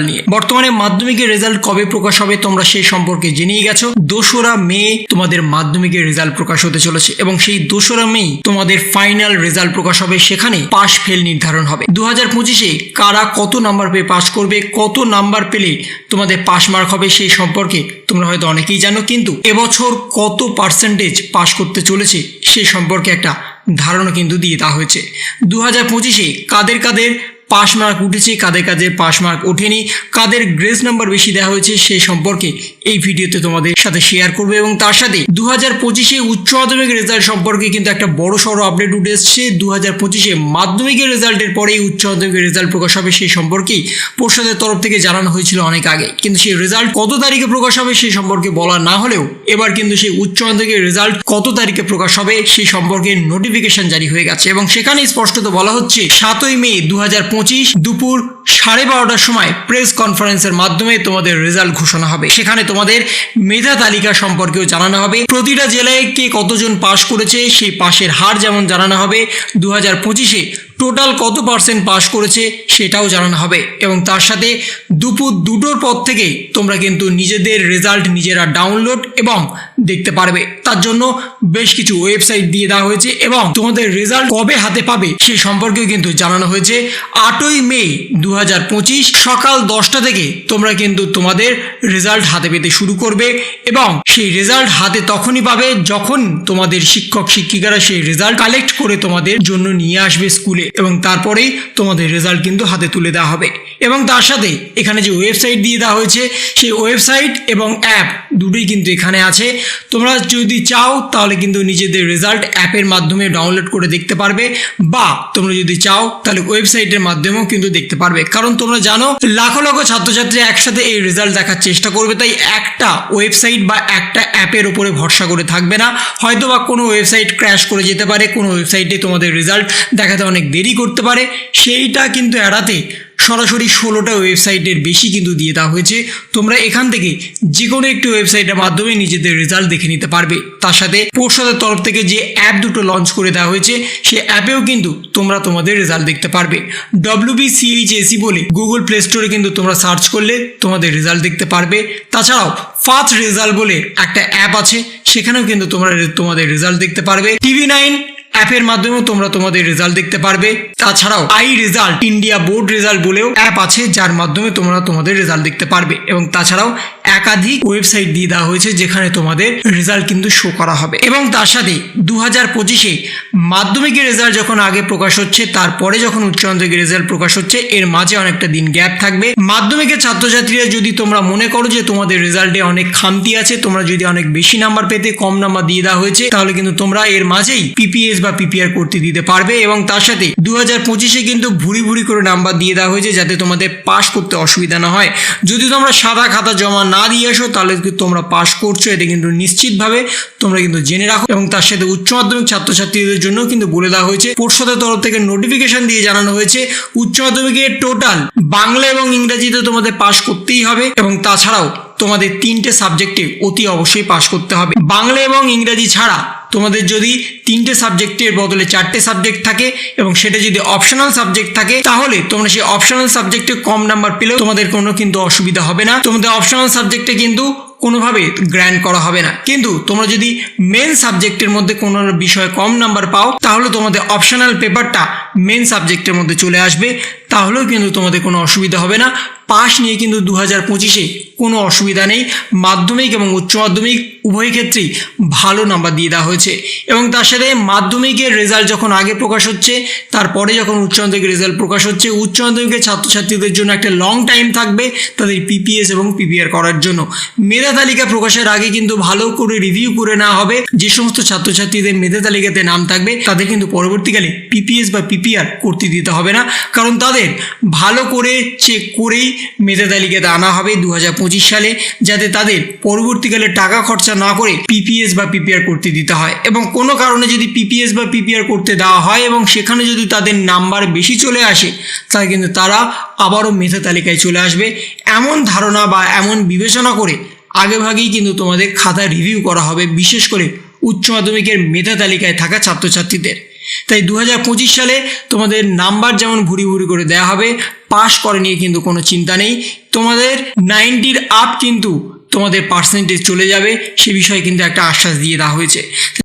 নিয়ে। বর্তমানে মাধ্যমিকের রেজাল্ট কবে প্রকাশ হবে তোমরা সেই সম্পর্কে জেনেই গেছো। দোসরা মে তোমাদের মাধ্যমিকের রেজাল্ট প্রকাশ হতে চলেছে এবং সেই দোসরা মে তোমাদের ফাইনাল রেজাল্ট প্রকাশ হবে সেখানে পাশ ফেল নির্ধারণ হবে। দু হাজার পঁচিশে কারা কত নাম্বার পেয়ে পাশ করবে, কত নাম্বার পেলে তোমাদের পাস মার্ক হবে সেই সম্পর্কে তোমরা হয়তো অনেকেই জানো, কিন্তু এবছর কত পার্সেন্টেজ পাশ করতে চলেছে সেই সম্পর্কে একটা ধারণা কিন্তু দিয়ে দেওয়া হয়েছে। দু হাজার পঁচিশে কাদের কাদের পাস মার্ক উঠেছে কাদের কাদের পাস মার্ক ওঠেনি। কাদের গ্রেস নাম্বার বেশি দেওয়া হয়েছে সেই সম্পর্কে এই ভিডিওতে তোমাদের সাথে শেয়ার করবে এবং তার সাথে দু হাজার পঁচিশে উচ্চ মাধ্যমিকের রেজাল্ট সম্পর্কে কিন্তু একটা বড় সড়ো আপডেট উঠে এসছে। দু হাজার পঁচিশে মাধ্যমিকের রেজাল্টের পরেই উচ্চ মাধ্যমিকের রেজাল্ট প্রকাশ হবে সেই সম্পর্কেই পর্ষদের তরফ থেকে জানানো হয়েছিল অনেক আগে। কিন্তু সেই রেজাল্ট কত তারিখে প্রকাশ হবে সেই সম্পর্কে বলা না হলেও এবার কিন্তু সেই উচ্চ মাধ্যমিকের রেজাল্ট কত তারিখে প্রকাশ হবে সেই সম্পর্কে নোটিফিকেশন জারি হয়ে গেছে এবং সেখানে স্পষ্টত বলা হচ্ছে, সাতই মে দু হাজার পঁচিশ দুপুর সাড়ে বারোটার সময় প্রেস কনফারেন্সের মাধ্যমে তোমাদের রেজাল্ট ঘোষণা হবে। সেখানে তোমাদের মেধা তালিকা সম্পর্কেও জানানো হবে। প্রতিটা জেলায় কে কতজন পাশ করেছে, সেই পাশের হার যেমন জানানো হবে। দু হাজার পঁচিশে টোটাল কত পার্সেন্ট পাশ করেছে, সেটাও জানানো হবে। এবং তার সাথে দুপুর দুটোর পর থেকে তোমরা কিন্তু নিজেদের রেজাল্ট নিজেরা ডাউনলোড এবং দেখতে পারবে। তার জন্য বেশ কিছু ওয়েবসাইট দিয়ে দেওয়া হয়েছে এবং তোমাদের রেজাল্ট কবে হাতে পাবে সে সম্পর্কেও কিন্তু জানানো হয়েছে। আটই মে দু হাজার পঁচিশ সকাল দশটা থেকে তোমরা কিন্তু তোমাদের রেজাল্ট হাতে পেতে শুরু করবে এবং সেই রেজাল্ট হাতে তখনই পাবে যখন তোমাদের শিক্ষক, শিক্ষিকারা সেই রেজাল্ট কালেক্ট করে তোমাদের জন্য নিয়ে আসবে স্কুলে এবং তারপরেই তোমাদের রেজাল্ট কিন্তু হাতে তুলে দেওয়া হবে। এবং তার সাথে এখানে যে ওয়েবসাইট দিয়ে দেওয়া হয়েছে, সেই ওয়েবসাইট এবং অ্যাপ দুটোই কিন্তু এখানে আছে। তোমরা যদি চাও, তাহলে কিন্তু নিজেদের রেজাল্ট অ্যাপের মাধ্যমে ডাউনলোড করে দেখতে পারবে, বা তোমরা যদি চাও, তাহলে ওয়েবসাইটের মাধ্যমেও কিন্তু দেখতে পারবে। কারণ তোমরা জানো, লাখো লাখো ছাত্রছাত্রী একসাথে এই রেজাল্ট দেখার চেষ্টা করবে, তাই একটা ওয়েবসাইট বা একটা অ্যাপের উপরে ভরসা করে থাকবে না। হয়তো বা কোনো ওয়েবসাইট ক্র্যাশ করে যেতে পারে, কোনো ওয়েবসাইটে তোমাদের রেজাল্ট দেখাতে অনেক দেরি করতে পারে। সেইটা কিন্তু এড়াতে সরাসরি ষোলোটা ওয়েবসাইটের বেশি কিন্তু দিয়ে দেওয়া হয়েছে। তোমরা এখান থেকে যে কোনো একটি ওয়েবসাইটের মাধ্যমে নিজেদের রেজাল্ট দেখে নিতে পারবে। তার সাথে পর্ষদের তরফ থেকে যে অ্যাপ দুটো লঞ্চ করে দেওয়া হয়েছে, সে অ্যাপেও কিন্তু তোমরা তোমাদের রেজাল্ট দেখতে পারবে। ডব্লিউবিসিএইচএসি বলে গুগল প্লে স্টোরে কিন্তু তোমরা সার্চ করলে তোমাদের রেজাল্ট দেখতে পারবে। তাছাড়াও ফার্স্ট রেজাল্ট বলে একটা অ্যাপ আছে, সেখানেও কিন্তু তোমরা তোমাদের রেজাল্ট দেখতে পারবে। টিভি নাইন অ্যাপের মাধ্যমেও তোমরা তোমাদের রেজাল্ট দেখতে পারবে। তাছাড়াও I result India board result বলেও অ্যাপ আছে, যার মাধ্যমে তোমরা তোমাদের রেজাল্ট দেখতে পারবে। এবং তাছাড়াও একাধিক ওয়েবসাইট দিয়ে দেওয়া হয়েছে, যেখানে তোমাদের রেজাল্ট কিন্তু শো করা হবে। এবং তার সাথে দু হাজার পঁচিশে মাধ্যমিকের রেজাল্ট যখন আগে প্রকাশ হচ্ছে, তারপরে যখন উচ্চ মাধ্যমিকের রেজাল্ট প্রকাশ হচ্ছে, এর মাঝে অনেকটা দিন গ্যাপ থাকবে। মাধ্যমিকের ছাত্রছাত্রীরা যদি তোমরা মনে করো যে তোমাদের রেজাল্টে অনেক খামতি আছে, তোমরা যদি অনেক বেশি নাম্বার পেতে কম নাম্বার দিয়ে দেওয়া হয়েছে, তাহলে কিন্তু তোমরা এর মাঝেই পিপিএস বা পিপিআর করতে দিতে পারবে এবং তার সাথে দু হাজার পঁচিশে কিন্তু ভুরি ভুরি করে নাম্বার দিয়ে দেওয়া হয়েছে যাতে তোমাদের পাস করতে অসুবিধা না হয়। যদি তোমরা সাদা খাতা জমা না দিয়ে আসো, তাহলে তোমরা পাস করছ। এটা কিন্তু নিশ্চিতভাবে তোমরা কিন্তু জেনে রাখো এবং তার সাথে উচ্চ মাধ্যমিক ছাত্রছাত্রীদের জন্য কিন্তু বলে দেওয়া হয়েছে। পর্ষদের তরফ থেকে নোটিফিকেশন দিয়ে জানানো হয়েছে, উচ্চ মাধ্যমিকের টোটাল বাংলা এবং ইংরেজিতে তোমাদের পাস করতেই হবে এবং তাছাড়াও তোমাদের তিনটে সাবজেক্টে অতি অবশ্যই পাস করতে হবে। বাংলা এবং ইংরেজি ছাড়া তোমাদের যদি তিনটে সাবজেক্টের বদলে চারটে সাবজেক্ট থাকে এবং সেটা যদি অপশনাল সাবজেক্ট থাকে, তাহলে তোমরা সেই অপশনাল সাবজেক্টে কম নাম্বার পেলেও তোমাদের কোনো কিন্তু অসুবিধা হবে না। তোমাদের অপশনাল সাবজেক্টে কিন্তু কোনোভাবে গ্র্যান্ড করা হবে না। কিন্তু তোমরা যদি মেন সাবজেক্টের মধ্যে কোনো বিষয়ে কম নাম্বার পাও, তাহলে তোমাদের অপশনাল পেপারটা মেন সাবজেক্টের মধ্যে চলে আসবে। তাহলেও কিন্তু তোমাদের কোনো অসুবিধা হবে না। পাস নিয়ে কিন্তু দু হাজার পঁচিশে কোনো অসুবিধা নেই। মাধ্যমিক এবং উচ্চ মাধ্যমিক উভয় ক্ষেত্রেই ভালো নাম্বার দিয়ে দেওয়া হয়েছে। এবং তার সাথে মাধ্যমিকের রেজাল্ট যখন আগে প্রকাশ হচ্ছে, তারপরে যখন উচ্চ মাধ্যমিকের রেজাল্ট প্রকাশ হচ্ছে, উচ্চ মাধ্যমিকের ছাত্রছাত্রীদের জন্য একটা লং টাইম থাকবে তাদের পিপিএস এবং পিপিআর করার জন্য। মেধা তালিকা প্রকাশের আগে কিন্তু ভালো করে রিভিউ করে নেওয়া হবে। যে সমস্ত ছাত্রছাত্রীদের মেধা তালিকাতে নাম থাকবে, তাদের কিন্তু পরবর্তীকালে পিপিএস বা পিপিআর করতে দিতে হবে না। কারণ তাদের ভালো করে চেক করেই মেধা তালিকাতে আনা হবে দু হাজার পঁচিশ সালে, যাতে তাদের পরবর্তীকালে টাকা খরচা না করে পিপিএস বা পিপিআর করতে দিতে হয়। এবং কোনো কারণে যদি পিপিএস বা পিপিআর করতে দেওয়া হয় এবং সেখানে যদি তাদের নাম্বার বেশি চলে আসে, তাহলে কিন্তু তারা আবারও মেধা তালিকায় চলে আসবে। এমন ধারণা বা এমন বিবেচনা করে আগেভাগেই কিন্তু তোমাদের খাতা রিভিউ করা হবে, বিশেষ করে উচ্চ মাধ্যমিকের মেধা তালিকায় থাকা ছাত্রছাত্রীদের। তাই দু হাজার পঁচিশ সালে তোমাদের নাম্বার যেমন ভুরি ভুরি করে দেওয়া হবে পাস করে নিয়ে কিন্তু কোনো চিন্তা নেই। তোমাদের নাইনটির আপ কিন্তু তোমাদের পার্সেন্টেজ চলে যাবে। সে বিষয়ে কিন্তু একটা আশ্বাস দিয়ে দেওয়া হয়েছে।